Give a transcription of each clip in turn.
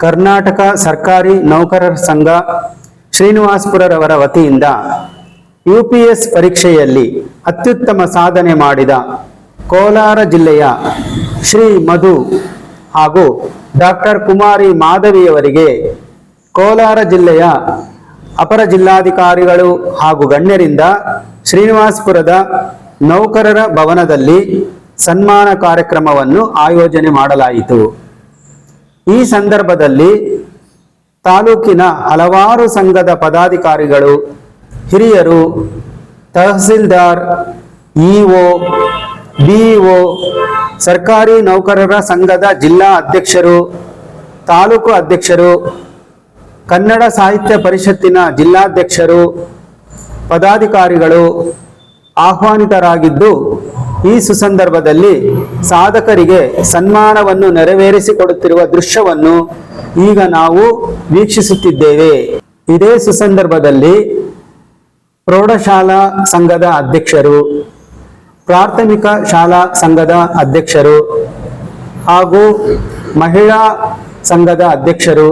ಕರ್ನಾಟಕ ಸರ್ಕಾರಿ ನೌಕರರ ಸಂಘ ಶ್ರೀನಿವಾಸ್ಪುರರವರ ವತಿಯಿಂದ ಯು ಪಿ ಎಸ್ ಪರೀಕ್ಷೆಯಲ್ಲಿ ಅತ್ಯುತ್ತಮ ಸಾಧನೆ ಮಾಡಿದ ಕೋಲಾರ ಜಿಲ್ಲೆಯ ಶ್ರೀ ಮಧು ಹಾಗೂ ಡಾಕ್ಟರ್ ಕುಮಾರಿ ಮಾಧವಿಯವರಿಗೆ ಕೋಲಾರ ಜಿಲ್ಲೆಯ ಅಪರ ಜಿಲ್ಲಾಧಿಕಾರಿಗಳು ಹಾಗೂ ಗಣ್ಯರಿಂದ ಶ್ರೀನಿವಾಸ್ಪುರದ ನೌಕರರ ಭವನದಲ್ಲಿ ಸನ್ಮಾನ ಕಾರ್ಯಕ್ರಮವನ್ನು ಆಯೋಜನೆ ಮಾಡಲಾಯಿತು. ಈ ಸಂದರ್ಭದಲ್ಲಿ ತಾಲೂಕಿನ ಹಲವಾರು ಸಂಘದ ಪದಾಧಿಕಾರಿಗಳು, ಹಿರಿಯರು, ತಹಸೀಲ್ದಾರ್, ಇಒ, ಬಿಇಒ, ಸರ್ಕಾರಿ ನೌಕರರ ಸಂಘದ ಜಿಲ್ಲಾ ಅಧ್ಯಕ್ಷರು, ತಾಲೂಕು ಅಧ್ಯಕ್ಷರು, ಕನ್ನಡ ಸಾಹಿತ್ಯ ಪರಿಷತ್ತಿನ ಜಿಲ್ಲಾಧ್ಯಕ್ಷರು, ಪದಾಧಿಕಾರಿಗಳು ಆಹ್ವಾನಿತರಾಗಿದ್ದು, ಈ ಸುಸಂದರ್ಭದಲ್ಲಿ ಸಾಧಕರಿಗೆ ಸನ್ಮಾನವನ್ನು ನೆರವೇರಿಸಿಕೊಡುತ್ತಿರುವ ದೃಶ್ಯವನ್ನು ಈಗ ನಾವು ವೀಕ್ಷಿಸುತ್ತಿದ್ದೇವೆ. ಇದೇ ಸುಸಂದರ್ಭದಲ್ಲಿ ಪ್ರೌಢಶಾಲಾ ಸಂಘದ ಅಧ್ಯಕ್ಷರು, ಪ್ರಾಥಮಿಕ ಶಾಲಾ ಸಂಘದ ಅಧ್ಯಕ್ಷರು ಹಾಗೂ ಮಹಿಳಾ ಸಂಘದ ಅಧ್ಯಕ್ಷರು,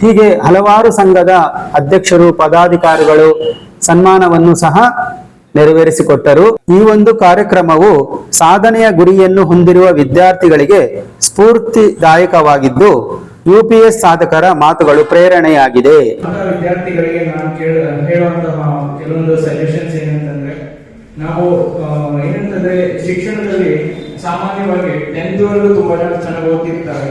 ಹೀಗೆ ಹಲವಾರು ಸಂಘದ ಅಧ್ಯಕ್ಷರು, ಪದಾಧಿಕಾರಿಗಳು ಸನ್ಮಾನವನ್ನು ಸಹ ನೆರವೇರಿಸಿಕೊಟ್ಟರು. ಈ ಒಂದು ಕಾರ್ಯಕ್ರಮವು ಸಾಧನೆಯ ಗುರಿಯನ್ನು ಹೊಂದಿರುವ ವಿದ್ಯಾರ್ಥಿಗಳಿಗೆ ಸ್ಫೂರ್ತಿದಾಯಕವಾಗಿದ್ದು, ಯುಪಿಎಸ್ ಸಾಧಕರ ಮಾತುಗಳು ಪ್ರೇರಣೆಯಾಗಿದೆ. ವಿದ್ಯಾರ್ಥಿಗಳಿಗೆ ನಾನು ಹೇಳುವಂತಹ ಕೆಲವೊಂದು ಸಜೆಷನ್ಸ್ ಏನಂತಂದ್ರೆ, ನಾವು ಏನಂತಂದ್ರೆ ಶಿಕ್ಷಣದಲ್ಲಿ ಸಾಮಾನ್ಯವಾಗಿ ಟೆಂತ್ ವರೆಗೂ ತುಂಬಾ ಜನ ಚೆನ್ನಾಗಿ ಓದ್ತಿರ್ತಾರೆ.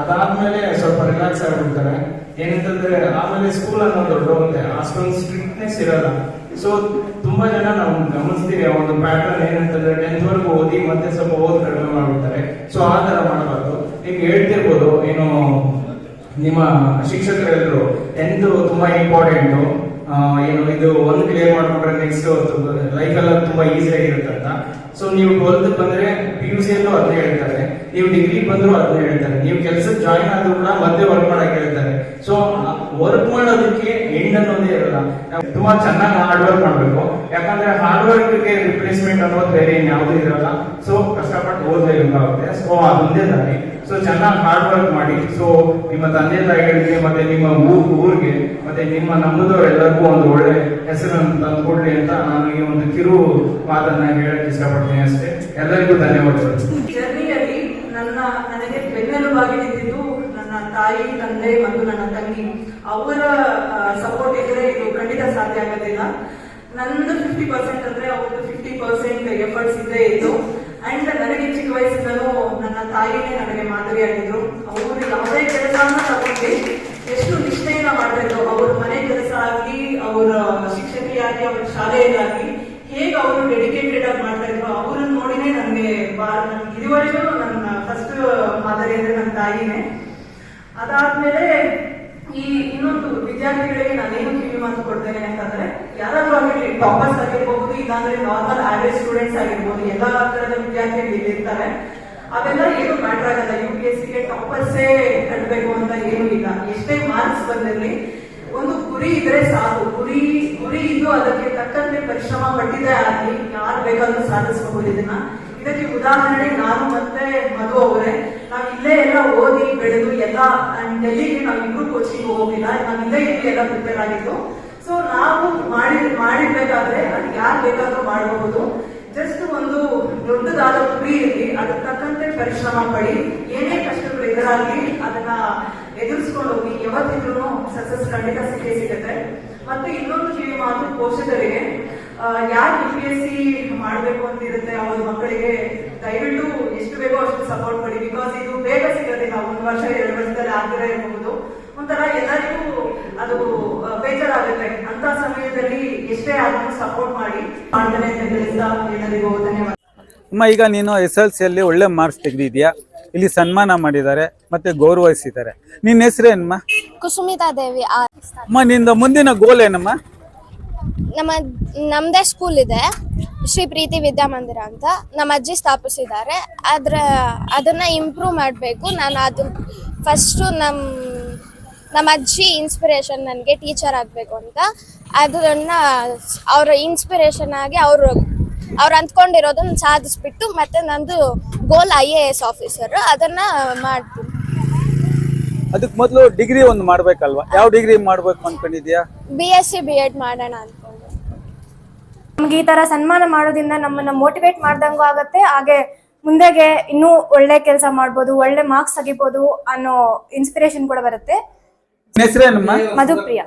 ಅದಾದ್ಮೇಲೆ ಸ್ವಲ್ಪ ರಿಲ್ಯಾಕ್ಸ್ ಆಗ್ಬಿಡ್ತಾರೆ. ಏನಂತಂದ್ರೆ, ಆಮೇಲೆ ಸ್ಕೂಲ್ ಅನ್ನೋ ದೊಡ್ಡ ಅಷ್ಟೊಂದು ಸ್ಟ್ರಿಕ್ಟ್ನೆಸ್ ಇರಲ್ಲ. ಸೊ ತುಂಬಾ ಜನ ನಾವು ಗಮನಿಸ್ತೀವಿ, ಆ ಒಂದು ಪ್ಯಾಟರ್ನ್ ಏನಂತಂದ್ರೆ ಟೆಂತ್ ವರ್ಗು ಓದಿ ಮತ್ತೆ ಸ್ವಲ್ಪ ಓದ್ ಕಡಿಮೆ ಮಾಡ್ಬಿಡ್ತಾರೆ. ಸೊ ಆ ತರ ಮಾಡಬಾರ್ದು. ಈಗ ಹೇಳ್ತಿರ್ಬೋದು, ಏನು, ನಿಮ್ಮ ಶಿಕ್ಷಕರೆಲ್ಲರೂ ಟೆಂತ್ ತುಂಬಾ ಇಂಪಾರ್ಟೆಂಟ್ ಏನು, ಇದು ಒಂದು ಕ್ಲಿಯರ್ ಮಾಡ್ಕೊಂಡ್ರೆ ನೆಕ್ಸ್ಟ್ ಲೈಫ್ ಎಲ್ಲ ತುಂಬಾ ಈಸಿ ಆಗಿರುತ್ತೆ ಅಂತ. ಸೊ ನೀವು ಟ್ವೆಲ್ತ್ ಬಂದ್ರೆ ಪಿ ಯು ಸಿ ಅಲ್ಲೂ ಅದನ್ನೇ ಹೇಳ್ತಾರೆ. ನೀವು ಡಿಗ್ರಿ ಬಂದ್ರು ಅದನ್ನೇ ಹೇಳ್ತಾರೆ. ನೀವು ಕೆಲಸಕ್ಕೆ ಜಾಯಿನ್ ಆದ್ರೂ ಕೂಡ ಮತ್ತೆ ವರ್ಕ್ ಮಾಡಕ್ ಹೇಳ್ತಾರೆ. ಸೊ ವರ್ಕ್ ಮಾಡೋದಕ್ಕೆ ಎಂಡ್ ಅನ್ನೋದೇ ಇರಲ್ಲ. ತುಂಬಾ ಚೆನ್ನಾಗಿ ಹಾರ್ಡ್ ವರ್ಕ್ ಮಾಡಬೇಕು. ಯಾಕಂದ್ರೆ ಹಾರ್ಡ್ ವರ್ಕ್ಗೆ ರಿಪ್ಲೇಸ್ಮೆಂಟ್ ಅನ್ನೋದು ಬೇರೆ ಯಾವ್ದು ಇರಲ್ಲ. ಸೊ ಕಷ್ಟಪಟ್ಟು ಓದಲೇಬೇಕಾಗುತ್ತೆ ಸೊ ಅದೊಂದೇ ದಾರಿ. ಸೊ ಚೆನ್ನಾಗಿ ಹಾರ್ಡ್ ವರ್ಕ್ ಮಾಡಿ. ಸೊ ನಿಮ್ಮ ತಂದೆ ತಾಯಿಗಳಿಗೆ ಮತ್ತೆ ನಿಮ್ಮ ಊರ್ ಊರಿಗೆ ಮತ್ತೆ ನಿಮ್ಮ ನಮ್ಮದವರೆಲ್ಲರಿಗೂ ಒಂದು ಒಳ್ಳೆ ಹೆಸರನ್ನು ತಂದ್ಕೊಡ್ಲಿ ಅಂತ ನಾನು ಈ ಒಂದು ಕಿರು ಮಾತನ್ನ ಹೇಳಕ್ ಇಷ್ಟಪಡ್ತೀನಿ ಅಷ್ಟೇ. ಎಲ್ಲರಿಗೂ ಧನ್ಯವಾದಗಳು. ಜರ್ನಿಯಲ್ಲಿ ನನ್ನ ನನಗೆ ಬೆನ್ನೆಲುಬಾಗಿ ನಿಂತಿದ್ದು ನನ್ನ ತಾಯಿ, ತಂದೆ ಮತ್ತು ನನ್ನ ತಂಗಿ. ಅವರ ಸಪೋರ್ಟ್ ಇದ್ರೆ ಇದು ಖಂಡಿತ ಸಾಧ್ಯ ಆಗೋದಿಲ್ಲ. ನನ್ನ ಫಿಫ್ಟಿ ಪರ್ಸೆಂಟ್ ಅಂದ್ರೆ ಅವ್ರದ್ದು ಫಿಫ್ಟಿ ಪರ್ಸೆಂಟ್ ಎಫರ್ಟ್ಸ್ ಇದ್ದೇ ಇತ್ತು ಅಂಡ್ ನನಗೆ ಚಿಕ್ಕ ವಯಸ್ಸಿಂದಲೂ ನನ್ನ ತಾಯಿನೇ ನನಗೆ ಮಾದರಿಯಾಗಿದ್ರು. ಅವರು ಯಾವುದೇ ಕೆಲಸವನ್ನ ತಗೊಂಡು ಎಷ್ಟು ನಿಷ್ಠೆಯಿಂದ ಮಾಡಬೇಕು ಅವ್ರ ಮನೆ ಕೆಲಸ ಆಗಲಿ, ಅವರ ಶಿಕ್ಷಕಿಯಾಗಿ ಅವ್ರ ಶಾಲೆಯಲ್ಲಾಗಿ ಹೇಗೆ ಅವರು ಡೆಡಿಕೇಟೆಡ್ ಆಗಿ ಮಾಡ್ತಾ ಇದ್ರು, ಅವ್ರನ್ನ ನೋಡಿನೇ ನನಗೆ ಇದುವರೆಗೂ ನನ್ನ ಫಸ್ಟ್ ಮಾದರಿ ಅಂದ್ರೆ ನನ್ನ ತಾಯಿನೇ. ಅದಾದ್ಮೇಲೆ ಈ ಇನ್ನೊಂದು ವಿದ್ಯಾರ್ಥಿಗಳಿಗೆ ನಾನೇನು ಕಿವಿ ಮಾತು ಕೊಡ್ತೇನೆ ಅಂತಂದ್ರೆ, ಯಾರಾದ್ರೂ ಆಗಿರ್ಲಿ ಟಾಪರ್ಸ್ ಆಗಿರ್ಬಹುದು ಇಲ್ಲಾಂದ್ರೆ ನಾರ್ಮಲ್ ಆವರೇಜ್ ಸ್ಟೂಡೆಂಟ್ಸ್ ಆಗಿರ್ಬೋದು, ಎಲ್ಲಾ ತರದ ವಿದ್ಯಾರ್ಥಿಗಳು ಇಲ್ಲಿ ಇರ್ತಾರೆ. ಅವೆಲ್ಲ ಏನು ಮ್ಯಾಟರ್ ಆಗಲ್ಲ. ಯು ಪಿ ಎಸ್ ಸಿಗೆ ಟಾಪರ್ಸೇ ಕಟ್ಟಬೇಕು ಅಂತ ಏನು ಇಲ್ಲ. ಎಷ್ಟೇ ಮಾರ್ಕ್ಸ್ ಬಂದಿರಲಿ, ಒಂದು ಗುರಿ ಇದ್ರೆ ಸಾಕು. ಗುರಿ ಗುರಿ ಇದ್ದು ಅದಕ್ಕೆ ತಕ್ಕಂತೆ ಪರಿಶ್ರಮ ಪಟ್ಟಿದೆ ಆಗಲಿ, ಯಾರು ಬೇಕಾದ್ರೂ ಸಾಧಿಸಬಹುದು ಇದನ್ನ. ಇದಕ್ಕೆ ಉದಾಹರಣೆ ನಾನು ಮತ್ತೆ ಮಧು ಅವರೇ, ನಾವು ಇಲ್ಲೇ ಎಲ್ಲ ಓದಿ, ಬೆಳೆದು, ಎಲ್ಲ ಡೆಲ್ಲಿಗೆ ನಾವು ಇಬ್ರು ಕೋಚಿಂಗ್ ಹೋಗಿಲ್ಲ ನಾವು ಇಲ್ಲೇ ಎಲ್ಲ ಪ್ರಿಪೇರ್ ಆಗಿದ್ದು ಸೊ ನಾವು ಮಾಡಿ ಮಾಡಿರ್ಬೇಕಾದ್ರೆ ಅದು ಯಾರು ಬೇಕಾದ್ರೂ ಮಾಡಬಹುದು ಜಸ್ಟ್ ಒಂದು ದೊಡ್ಡದಾದ ಗುರಿ ಇರಲಿ, ಅದಕ್ಕೆ ತಕ್ಕಂತೆ ಪರಿಶ್ರಮ ಪಡಿ. ಏನೇ ಕಷ್ಟಗಳು ಎದುರಾಗಲಿ ಅದನ್ನ ಎದುರಿಸ್ಕೊಂಡು ಹೋಗಿ. ಯಾವತ್ತಿದ್ರು ಸಕ್ಸಸ್ ಖಂಡಿತ ಸಿಕ್ಕೇ ಸಿಗುತ್ತೆ. ಮತ್ತೆ ಇನ್ನೊಂದು ಕಿವಿ ಮಾತು ಪೋಷಕರಿಗೆ ಯಾರು ಯು ಪಿ ಎಸ್ ಸಿ ಮಾಡಬೇಕು ಅಂತ ಇರುತ್ತೆ ಅವ್ರ ಮಕ್ಕಳಿಗೆ, ದಯವಿಟ್ಟು ಎಷ್ಟು ಬೇಕೋ ಅಷ್ಟು ಸಪೋರ್ಟ್ ಮಾಡಿ ಬಿಕಾಸ್ ಇದು ಬೇಗ ವರ್ಷ ಎರಡು ವರ್ಷದಲ್ಲಿ ಆಗದೇ ಇರಬಹುದು ಒಂಥರ ಎಲ್ಲರಿಗೂ ಅದು ಬೇಜಾರಾಗುತ್ತೆ. ಅಂತ ಸಮಯದಲ್ಲಿ ಎಷ್ಟೇ ಆದರೂ ಸಪೋರ್ಟ್ ಮಾಡಿ ಮಾಡ್ತಾನೆ ಅಂತ ತಿಳಿಸ್ತಾ ಎಲ್ಲರಿಗೂ ಧನ್ಯವಾದ. ಅಮ್ಮ ಈಗ ನೀನು ಎಸ್ ಎಲ್ ಸಿಯಲ್ಲಿ ಒಳ್ಳೆ ಮಾರ್ಕ್ಸ್ ತೆಗೆದಿದ್ಯಾ ಇಲ್ಲಿ ಸನ್ಮಾನ ಮಾಡಿದ್ದಾರೆ ಮತ್ತೆ ಗೌರವಿಸಿದ್ದಾರೆ. ನಿನ್ನ ಹೆಸರೇನಮ್ಮ ಕುಸುಮಿತಾ ದೇವಿ ಆ ಅಮ್ಮ ನಿಂದ ಮುಂದಿನ ಗೋಲ್ ಏನಮ್ಮ? ನಮ್ಮ ನಮ್ಮದೇ ಸ್ಕೂಲ್ ಇದೆ. ಶ್ರೀ ಪ್ರೀತಿ ವಿದ್ಯಾಮಂದಿರ ಅಂತ. ನಮ್ಮ ಅಜ್ಜಿ ಸ್ಥಾಪಿಸಿದ್ದಾರೆ. ಅದ್ರ, ಅದನ್ನ ಇಂಪ್ರೂವ್ ಮಾಡಬೇಕು. ನಾನು ಅದು ಫಸ್ಟು ನಮ್ಮ ನಮ್ಮ ಅಜ್ಜಿ ಇನ್ಸ್ಪಿರೇಷನ್ ನನಗೆ ಟೀಚರ್ ಆಗಬೇಕು ಅಂತ. ಅದನ್ನ ಅವ್ರ ಇನ್ಸ್ಪಿರೇಷನ್ ಆಗಿ ಅವರು, ಅವ್ರು ಅಂದ್ಕೊಂಡಿರೋದನ್ನ ಸಾಧಿಸ್ಬಿಟ್ಟು ಮತ್ತೆ ನಂದು goal I A S officer ಅದನ್ನ ಮಾಡ್ತೀನಿ. ಅದಕ್ಕೆ ಮೊದಲು ಡಿಗ್ರಿ ಒಂದು ಮಾಡ್ಬೇಕಲ್ವಾ? ಯಾವ ಡಿಗ್ರಿ ಮಾಡ್ಬೇಕು ಅನ್ಕೊಂಡಿದ್ಯಾ B S C B Ed ಮಾಡೋಣ ಅನ್ಕೊಂಡು. ನಮ್ಗೆ ಈ ತರ ಸನ್ಮಾನ ಮಾಡೋದ್ರಿಂದ ನಮ್ಮನ್ನ ಮೋಟಿವೇಟ್ ಮಾಡ್ದಂಗೂ ಆಗತ್ತೆ ಹಾಗೆ ಮುಂದೆಗೆ ಇನ್ನೂ ಒಳ್ಳೆ ಕೆಲಸ ಮಾಡ್ಬೋದು ಒಳ್ಳೆ ಮಾರ್ಕ್ಸ್ ತೆಗಿಬೋದು ಅನ್ನೋ ಇನ್ಸ್ಪಿರೇಷನ್ ಕೂಡ ಬರುತ್ತೆ. ನಿನ್ ಹೆಸರೇನಮ್ಮ? ಮಧುಪ್ರಿಯ.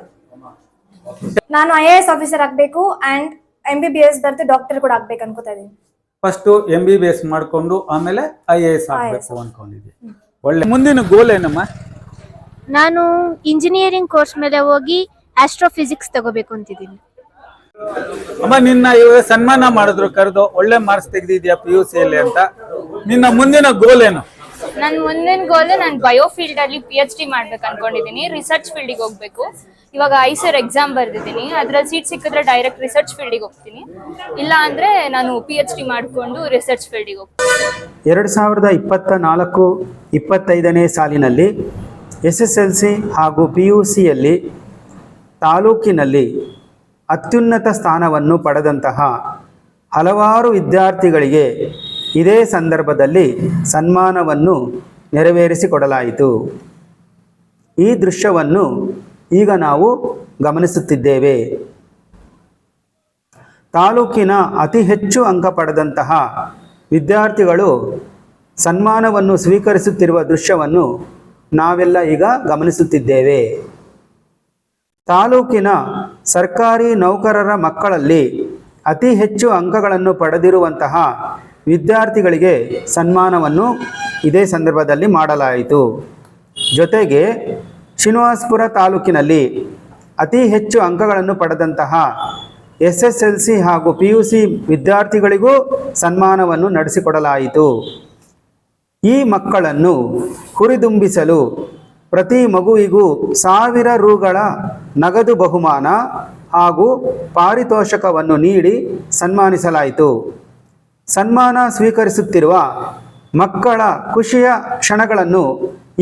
ನಾನು ಐ ಎ ಎಸ್ ಆಫೀಸರ್ ಆಗ್ಬೇಕು and M B B S birth doctor ಕೂಡ ಆಗ್ಬೇಕು ಅನ್ಕೋತಾ ಇದೀನಿ first M B B S ಮಾಡ್ಕೊಂಡು ಆಮೇಲೆ ಐ ಎ ಎಸ್ ಆಗ್ಬೇಕು ಅನ್ಕೊಂಡಿದ್ದೆ ಒಳ್ಳೆ ಮುಂದಿನ ಗೋಲ್ ಏನಮ್ಮ? ನಾನು ಇಂಜಿನಿಯರಿಂಗ್ ಕೋರ್ಸ್ ಮೇಲೆ ಹೋಗಿ ಆಸ್ಟ್ರೋಫಿಸಿಕ್ಸ್ ತಗೋಬೇಕು ಅಂತಿದ್ದೀನಿ. ಅಮ್ಮ ನಿನ್ನ ಇವಾಗ ಸನ್ಮಾನ ಮಾಡಿದ್ರು ಕರೆದು ಒಳ್ಳೆ ಮಾರ್ಕ್ಸ್ ತೆಗೆದಿದ್ಯಾ ಪಿ ಯು ಸಿ ಅಲ್ಲಿ ಅಂತ. ನಿನ್ನ ಮುಂದಿನ ಗೋಲ್ ಏನು? ನನ್ನ ಮುಂದಿನ ಗೋಲ್ ನಾನು ಬಯೋ ಫೀಲ್ಡ್ ಅಲ್ಲಿ ಪಿ ಎಚ್ ಡಿ ಮಾಡ್ಬೇಕು ಅನ್ಕೊಂಡಿದ್ದೀನಿ. ರಿಸರ್ಚ್ ಫೀಲ್ಡಿಗೆ ಹೋಗ್ಬೇಕು. ಇವಾಗ ಐಸರ್ ಎಕ್ಸಾಮ್ ಬರ್ದಿದ್ದೀನಿ. ಅದ್ರಲ್ಲಿ ಸೀಟ್ ಸಿಕ್ಕಿದ್ರೆ ಡೈರೆಕ್ಟ್ ರಿಸರ್ಚ್ ಫೀಲ್ಡಿಗೆ ಹೋಗ್ತೀನಿ. ಇಲ್ಲ ಅಂದ್ರೆ ನಾನು ಪಿ ಎಚ್ ಡಿ ಮಾಡ್ಕೊಂಡು ರಿಸರ್ಚ್ ಫೀಲ್ಡಿಗೆ ಹೋಗ್ತೀನಿ. ಎರಡು ಸಾವಿರದ ಇಪ್ಪತ್ತ ನಾಲ್ಕು ಇಪ್ಪತ್ತೈದನೇ ಸಾಲಿನಲ್ಲಿ ಎಸ್ ಎಸ್ ಎಲ್ ಸಿ ಹಾಗೂ ಪಿ ಯು ಸಿಯಲ್ಲಿ ತಾಲೂಕಿನಲ್ಲಿ ಅತ್ಯುನ್ನತ ಸ್ಥಾನವನ್ನು ಪಡೆದಂತಹ ಹಲವಾರು ವಿದ್ಯಾರ್ಥಿಗಳಿಗೆ ಇದೇ ಸಂದರ್ಭದಲ್ಲಿ ಸನ್ಮಾನವನ್ನು ನೆರವೇರಿಸಿಕೊಡಲಾಯಿತು. ಈ ದೃಶ್ಯವನ್ನು ಈಗ ನಾವು ಗಮನಿಸುತ್ತಿದ್ದೇವೆ. ತಾಲೂಕಿನ ಅತಿ ಹೆಚ್ಚು ಅಂಕ ಪಡೆದಂತಹ ವಿದ್ಯಾರ್ಥಿಗಳು ಸನ್ಮಾನವನ್ನು ಸ್ವೀಕರಿಸುತ್ತಿರುವ ದೃಶ್ಯವನ್ನು ನಾವೆಲ್ಲ ಈಗ ಗಮನಿಸುತ್ತಿದ್ದೇವೆ. ತಾಲೂಕಿನ ಸರ್ಕಾರಿ ನೌಕರರ ಮಕ್ಕಳಲ್ಲಿ ಅತಿ ಹೆಚ್ಚು ಅಂಕಗಳನ್ನು ಪಡೆದಿರುವಂತಹ ವಿದ್ಯಾರ್ಥಿಗಳಿಗೆ ಸನ್ಮಾನವನ್ನು ಇದೇ ಸಂದರ್ಭದಲ್ಲಿ ಮಾಡಲಾಯಿತು. ಜೊತೆಗೆ ಶ್ರೀನಿವಾಸಪುರ ತಾಲೂಕಿನಲ್ಲಿ ಅತಿ ಹೆಚ್ಚು ಅಂಕಗಳನ್ನು ಪಡೆದಂತಹ ಎಸ್ ಎಸ್ ಎಲ್ ಸಿ ಹಾಗೂ ಪಿ ಯು ಸಿ ವಿದ್ಯಾರ್ಥಿಗಳಿಗೂ ಸನ್ಮಾನವನ್ನು ನಡೆಸಿಕೊಡಲಾಯಿತು. ಈ ಮಕ್ಕಳನ್ನು ಹುರಿದುಂಬಿಸಲು ಪ್ರತಿ ಮಗುವಿಗೂ ಸಾವಿರ ರುಗಳ ನಗದು ಬಹುಮಾನ ಹಾಗೂ ಪಾರಿತೋಷಕವನ್ನು ನೀಡಿ ಸನ್ಮಾನಿಸಲಾಯಿತು. ಸನ್ಮಾನ ಸ್ವೀಕರಿಸುತ್ತಿರುವ ಮಕ್ಕಳ ಖುಷಿಯ ಕ್ಷಣಗಳನ್ನು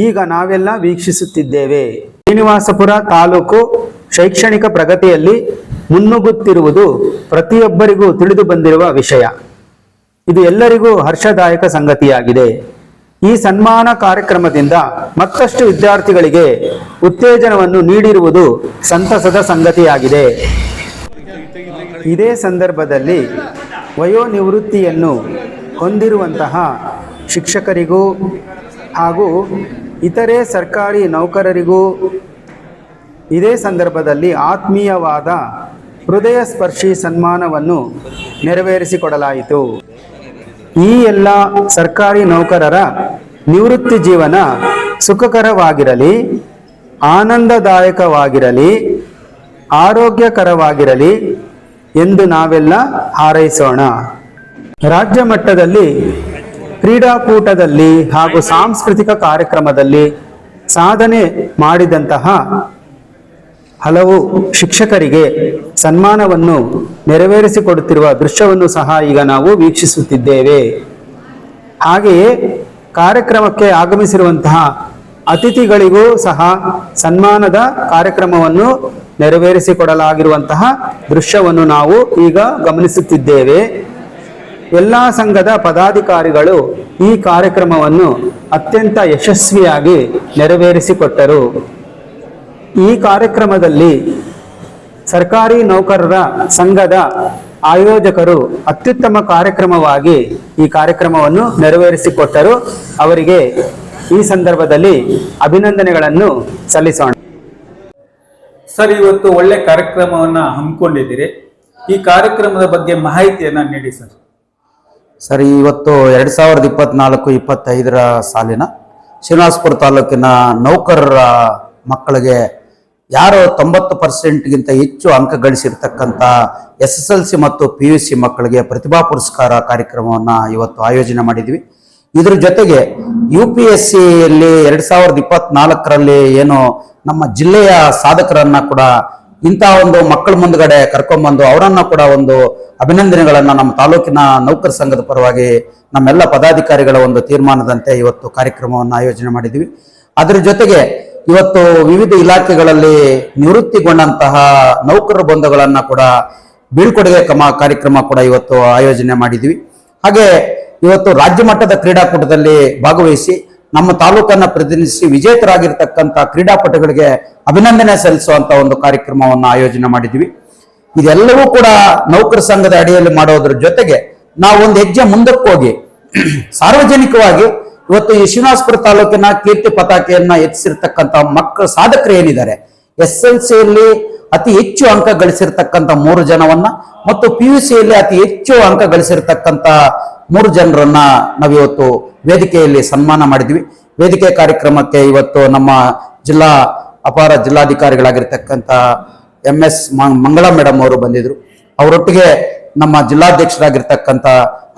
ಈಗ ನಾವೆಲ್ಲ ವೀಕ್ಷಿಸುತ್ತಿದ್ದೇವೆ. ಶ್ರೀನಿವಾಸಪುರ ತಾಲೂಕು ಶೈಕ್ಷಣಿಕ ಪ್ರಗತಿಯಲ್ಲಿ ಮುನ್ನುಗ್ಗುತ್ತಿರುವುದು ಪ್ರತಿಯೊಬ್ಬರಿಗೂ ತಿಳಿದು ಬಂದಿರುವ ವಿಷಯ. ಇದು ಎಲ್ಲರಿಗೂ ಹರ್ಷದಾಯಕ ಸಂಗತಿಯಾಗಿದೆ. ಈ ಸನ್ಮಾನ ಕಾರ್ಯಕ್ರಮದಿಂದ ಮತ್ತಷ್ಟು ವಿದ್ಯಾರ್ಥಿಗಳಿಗೆ ಉತ್ತೇಜನವನ್ನು ನೀಡಿರುವುದು ಸಂತಸದ ಸಂಗತಿಯಾಗಿದೆ. ಇದೇ ಸಂದರ್ಭದಲ್ಲಿ ವಯೋನಿವೃತ್ತಿಯನ್ನು ಹೊಂದಿರುವಂತಹ ಶಿಕ್ಷಕರಿಗೂ ಹಾಗೂ ಇತರೆ ಸರ್ಕಾರಿ ನೌಕರರಿಗೂ ಇದೇ ಸಂದರ್ಭದಲ್ಲಿ ಆತ್ಮೀಯವಾದ ಹೃದಯ ಸ್ಪರ್ಶಿ ಸನ್ಮಾನವನ್ನು ನೆರವೇರಿಸಿಕೊಡಲಾಯಿತು. ಈ ಎಲ್ಲ ಸರ್ಕಾರಿ ನೌಕರರ ನಿವೃತ್ತಿ ಜೀವನ ಸುಖಕರವಾಗಿರಲಿ, ಆನಂದದಾಯಕವಾಗಿರಲಿ, ಆರೋಗ್ಯಕರವಾಗಿರಲಿ ಎಂದು ನಾವೆಲ್ಲ ಹಾರೈಸೋಣ. ರಾಜ್ಯ ಮಟ್ಟದಲ್ಲಿ, ಕ್ರೀಡಾಕೂಟದಲ್ಲಿ ಹಾಗೂ ಸಾಂಸ್ಕೃತಿಕ ಕಾರ್ಯಕ್ರಮದಲ್ಲಿ ಸಾಧನೆ ಮಾಡಿದಂತಹ ಹಲವು ಶಿಕ್ಷಕರಿಗೆ ಸನ್ಮಾನವನ್ನು ನೆರವೇರಿಸಿಕೊಡುತ್ತಿರುವ ದೃಶ್ಯವನ್ನು ಸಹ ಈಗ ನಾವು ವೀಕ್ಷಿಸುತ್ತಿದ್ದೇವೆ. ಹಾಗೆಯೇ ಕಾರ್ಯಕ್ರಮಕ್ಕೆ ಆಗಮಿಸಿರುವಂತಹ ಅತಿಥಿಗಳಿಗೂ ಸಹ ಸನ್ಮಾನದ ಕಾರ್ಯಕ್ರಮವನ್ನು ನೆರವೇರಿಸಿಕೊಡಲಾಗಿರುವಂತಹ ದೃಶ್ಯವನ್ನು ನಾವು ಈಗ ಗಮನಿಸುತ್ತಿದ್ದೇವೆ. ಎಲ್ಲ ಸಂಘದ ಪದಾಧಿಕಾರಿಗಳು ಈ ಕಾರ್ಯಕ್ರಮವನ್ನು ಅತ್ಯಂತ ಯಶಸ್ವಿಯಾಗಿ ನೆರವೇರಿಸಿಕೊಟ್ಟರು. ಈ ಕಾರ್ಯಕ್ರಮದಲ್ಲಿ ಸರ್ಕಾರಿ ನೌಕರರ ಸಂಘದ ಆಯೋಜಕರು ಅತ್ಯುತ್ತಮ ಕಾರ್ಯಕ್ರಮವಾಗಿ ಈ ಕಾರ್ಯಕ್ರಮವನ್ನು ನೆರವೇರಿಸಿಕೊಟ್ಟರು. ಅವರಿಗೆ ಈ ಸಂದರ್ಭದಲ್ಲಿ ಅಭಿನಂದನೆಗಳನ್ನು ಸಲ್ಲಿಸೋಣ. ಸರ್ ಇವತ್ತು ಒಳ್ಳೆ ಕಾರ್ಯಕ್ರಮವನ್ನು ಹಮ್ಮಿಕೊಂಡಿದ್ದೀರಿ. ಈ ಕಾರ್ಯಕ್ರಮದ ಬಗ್ಗೆ ಮಾಹಿತಿಯನ್ನು ನೀಡಿ ಸರ್. ಸರ್ ಇವತ್ತು ಎರಡು ಸಾವಿರದ ಇಪ್ಪತ್ನಾಲ್ಕು ಇಪ್ಪತ್ತೈದರ ಸಾಲಿನ ಶ್ರೀನಿವಾಸಪುರ ತಾಲೂಕಿನ ನೌಕರರ ಮಕ್ಕಳಿಗೆ ಯಾರು ತೊಂಬತ್ತು ಪರ್ಸೆಂಟ್ಗಿಂತ ಹೆಚ್ಚು ಅಂಕ ಗಳಿಸಿರ್ತಕ್ಕಂಥ ಎಸ್ ಎಸ್ ಎಲ್ ಸಿ ಮತ್ತು ಪಿ ಯು ಸಿ ಮಕ್ಕಳಿಗೆ ಪ್ರತಿಭಾ ಪುರಸ್ಕಾರ ಕಾರ್ಯಕ್ರಮವನ್ನು ಇವತ್ತು ಆಯೋಜನೆ ಮಾಡಿದ್ವಿ. ಇದ್ರ ಜೊತೆಗೆ ಯು ಪಿ ಎಸ್ ಸಿಯಲ್ಲಿ ಎರಡು ಸಾವಿರದ ಇಪ್ಪತ್ನಾಲ್ಕರಲ್ಲಿ ಏನು ನಮ್ಮ ಜಿಲ್ಲೆಯ ಸಾಧಕರನ್ನ ಕೂಡ ಇಂಥ ಒಂದು ಮಕ್ಕಳ ಮುಂದ್ಗಡೆ ಕರ್ಕೊಂಬಂದು ಅವರನ್ನ ಕೂಡ ಒಂದು ಅಭಿನಂದನೆಗಳನ್ನ ನಮ್ಮ ತಾಲೂಕಿನ ನೌಕರ ಸಂಘದ ಪರವಾಗಿ ನಮ್ಮೆಲ್ಲ ಪದಾಧಿಕಾರಿಗಳ ಒಂದು ತೀರ್ಮಾನದಂತೆ ಇವತ್ತು ಕಾರ್ಯಕ್ರಮವನ್ನು ಆಯೋಜನೆ ಮಾಡಿದ್ವಿ. ಅದರ ಜೊತೆಗೆ ಇವತ್ತು ವಿವಿಧ ಇಲಾಖೆಗಳಲ್ಲಿ ನಿವೃತ್ತಿಗೊಂಡಂತಹ ನೌಕರರ ಬಂಧುಗಳನ್ನ ಕೂಡ ಬೀಳ್ಕೊಡುಗೆ ಕ್ರಮ, ಕಾರ್ಯಕ್ರಮ ಕೂಡ ಇವತ್ತು ಆಯೋಜನೆ ಮಾಡಿದ್ವಿ. ಹಾಗೆ ಇವತ್ತು ರಾಜ್ಯ ಮಟ್ಟದ ಕ್ರೀಡಾಕೂಟದಲ್ಲಿ ಭಾಗವಹಿಸಿ ನಮ್ಮ ತಾಲೂಕನ್ನ ಪ್ರತಿನಿಧಿಸಿ ವಿಜೇತರಾಗಿರ್ತಕ್ಕಂಥ ಕ್ರೀಡಾಪಟುಗಳಿಗೆ ಅಭಿನಂದನೆ ಸಲ್ಲಿಸುವಂತ ಒಂದು ಕಾರ್ಯಕ್ರಮವನ್ನು ಆಯೋಜನೆ ಮಾಡಿದ್ವಿ. ಇದೆಲ್ಲವೂ ಕೂಡ ನೌಕರ ಸಂಘದ ಅಡಿಯಲ್ಲಿ ಮಾಡೋದ್ರ ಜೊತೆಗೆ ನಾವು ಒಂದು ಹೆಜ್ಜೆ ಮುಂದಕ್ಕೆ ಹೋಗಿ ಸಾರ್ವಜನಿಕವಾಗಿ ಇವತ್ತು ಈ ಶ್ರೀನಿವಾಸಪುರ ತಾಲೂಕಿನ ಕೀರ್ತಿ ಪತಾಕೆಯನ್ನ ಹೆಚ್ಚಿಸಿರ್ತಕ್ಕಂಥ ಮಕ್ಕಳು ಸಾಧಕರು ಏನಿದ್ದಾರೆ? ಎಸ್ ಎಲ್ ಸಿಯಲ್ಲಿ ಅತಿ ಹೆಚ್ಚು ಅಂಕ ಗಳಿಸಿರ್ತಕ್ಕಂಥ ಮೂರು ಜನವನ್ನ ಮತ್ತು ಪಿ ಯು ಸಿಯಲ್ಲಿ ಅತಿ ಹೆಚ್ಚು ಅಂಕ ಗಳಿಸಿರ್ತಕ್ಕಂಥ ಮೂರು ಜನರನ್ನ ನಾವಿವತ್ತು ವೇದಿಕೆಯಲ್ಲಿ ಸನ್ಮಾನ ಮಾಡಿದ್ವಿ. ವೇದಿಕೆ ಕಾರ್ಯಕ್ರಮಕ್ಕೆ ಇವತ್ತು ನಮ್ಮ ಜಿಲ್ಲಾ, ಅಪಾರ ಜಿಲ್ಲಾಧಿಕಾರಿಗಳಾಗಿರ್ತಕ್ಕಂಥ ಎಂ ಎಸ್ ಮಂಗಳ ಮೇಡಮ್ ಅವರು ಬಂದಿದ್ರು. ಅವರೊಟ್ಟಿಗೆ ನಮ್ಮ ಜಿಲ್ಲಾಧ್ಯಕ್ಷರಾಗಿರ್ತಕ್ಕಂಥ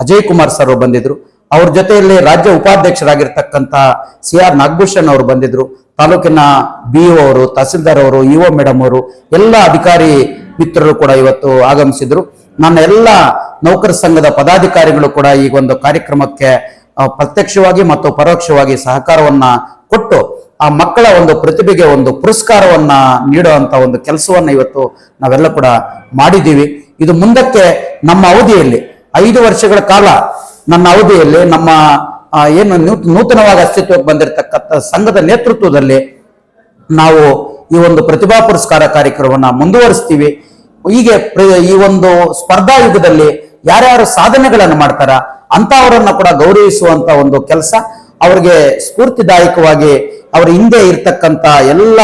ಅಜಯ್ ಕುಮಾರ್ ಸರ್ ಬಂದಿದ್ರು. ಅವ್ರ ಜೊತೆಯಲ್ಲಿ ರಾಜ್ಯ ಉಪಾಧ್ಯಕ್ಷರಾಗಿರ್ತಕ್ಕಂಥ ಸಿ ಆರ್ ನಾಗಭೂಷಣ್ ಅವರು ಬಂದಿದ್ರು. ತಾಲೂಕಿನ ಬಿ ಅವರು, ತಹಸೀಲ್ದಾರ್ ಅವರು ಇಒ ಮೇಡಮ್ ಅವರು, ಎಲ್ಲ ಅಧಿಕಾರಿ ಮಿತ್ರರು ಕೂಡ ಇವತ್ತು ಆಗಮಿಸಿದ್ರು. ನನ್ನ ಎಲ್ಲ ನೌಕರ ಸಂಘದ ಪದಾಧಿಕಾರಿಗಳು ಕೂಡ ಈ ಒಂದು ಕಾರ್ಯಕ್ರಮಕ್ಕೆ ಪ್ರತ್ಯಕ್ಷವಾಗಿ ಮತ್ತು ಪರೋಕ್ಷವಾಗಿ ಸಹಕಾರವನ್ನ ಕೊಟ್ಟು, ಆ ಮಕ್ಕಳ ಒಂದು ಪ್ರತಿಭೆಗೆ ಒಂದು ಪುರಸ್ಕಾರವನ್ನ ನೀಡುವಂತ ಒಂದು ಕೆಲಸವನ್ನ ಇವತ್ತು ನಾವೆಲ್ಲ ಕೂಡ ಮಾಡಿದ್ದೀವಿ. ಇದು ಮುಂದಕ್ಕೆ ನಮ್ಮ ಅವಧಿಯಲ್ಲಿ ಐದು ವರ್ಷಗಳ ಕಾಲ ನನ್ನ ಅವಧಿಯಲ್ಲಿ ನಮ್ಮ ಏನು ನೂತ- ನೂತನವಾಗಿ ಅಸ್ತಿತ್ವಕ್ಕೆ ಬಂದಿರತಕ್ಕಂಥ ಸಂಘದ ನೇತೃತ್ವದಲ್ಲಿ ನಾವು ಈ ಒಂದು ಪ್ರತಿಭಾ ಪುರಸ್ಕಾರ ಕಾರ್ಯಕ್ರಮವನ್ನ ಮುಂದುವರಿಸ್ತೀವಿ. ಹೀಗೆ ಈ ಒಂದು ಸ್ಪರ್ಧಾ ಯುಗದಲ್ಲಿ ಯಾರ್ಯಾರು ಸಾಧನೆಗಳನ್ನು ಮಾಡ್ತಾರ, ಅಂತವರನ್ನ ಕೂಡ ಗೌರವಿಸುವಂತ ಒಂದು ಕೆಲಸ, ಅವ್ರಿಗೆ ಸ್ಫೂರ್ತಿದಾಯಕವಾಗಿ ಅವರ ಹಿಂದೆ ಇರ್ತಕ್ಕಂತ ಎಲ್ಲ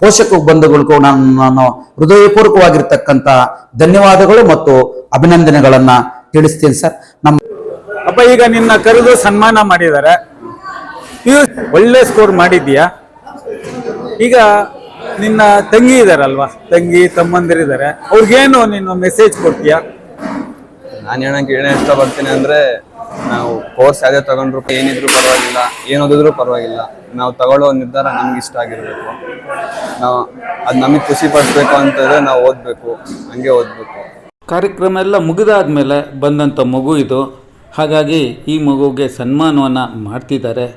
ಪೋಷಕ ಬಂಧುಗಳಿಗೂ ನಾನು ನಾನು ಹೃದಯಪೂರ್ವಕವಾಗಿರ್ತಕ್ಕಂಥ ಧನ್ಯವಾದಗಳು ಮತ್ತು ಅಭಿನಂದನೆಗಳನ್ನ ತಿಳಿಸ್ತೀನಿ ಸರ್. ನಮ್ಮ ಅಪ್ಪ ಈಗ ನಿನ್ನ ಕರೆದು ಸನ್ಮಾನ ಮಾಡಿದ್ದಾರೆ. ನೀವು ಒಳ್ಳೆ ಸ್ಕೋರ್ ಮಾಡಿದ್ಯಾ ಈಗ ನಿನ್ನ ತಂಗಿ ಇದಾರಲ್ವಾ? ತಂಗಿ ತಮ್ಮಂದಿರಿದ್ದಾರೆ ಅವ್ರಿಗೇನು ನೀನು ಮೆಸೇಜ್ ಕೊಡ್ತೀಯಾ? ನಾನು ಹೇಳಕ್ ಏನೇ ಇಷ್ಟಪಡ್ತೀನಿ ಅಂದ್ರೆ ನಾವು ಕೋರ್ಸ್ ಯಾವ್ದೇ ತಗೊಂಡ್ರು ಏನಿದ್ರು ಪರವಾಗಿಲ್ಲ ಏನು ಓದಿದ್ರು ಪರವಾಗಿಲ್ಲ. ನಾವು ತಗೊಳ್ಳೋ ನಿರ್ಧಾರ ನಮ್ಗೆ ಇಷ್ಟ ಆಗಿರ್ಬೇಕು. ನಾವು ಅದ್ ನಮಗೆ ಖುಷಿ ಪಡಿಸ್ಬೇಕು ಅಂತಂದ್ರೆ ನಾವು ಓದ್ಬೇಕು. ಹಂಗೆ ಓದ್ಬೇಕು. ಕಾರ್ಯಕ್ರಮ ಎಲ್ಲ ಮುಗಿದಾದ್ಮೇಲೆ ಬಂದಂಥ ಮಗು ಇದು. ಹಾಗಾಗಿ ಈ ಮಗುಗೆ ಸನ್ಮಾನವನ್ನು ಮಾಡ್ತಿದ್ದಾರೆ.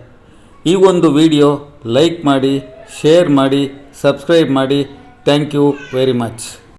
ಈ ಒಂದು ವಿಡಿಯೋ ಲೈಕ್ ಮಾಡಿ, ಶೇರ್ ಮಾಡಿ, ಸಬ್ಸ್ಕ್ರೈಬ್ ಮಾಡಿ. Thank you very much.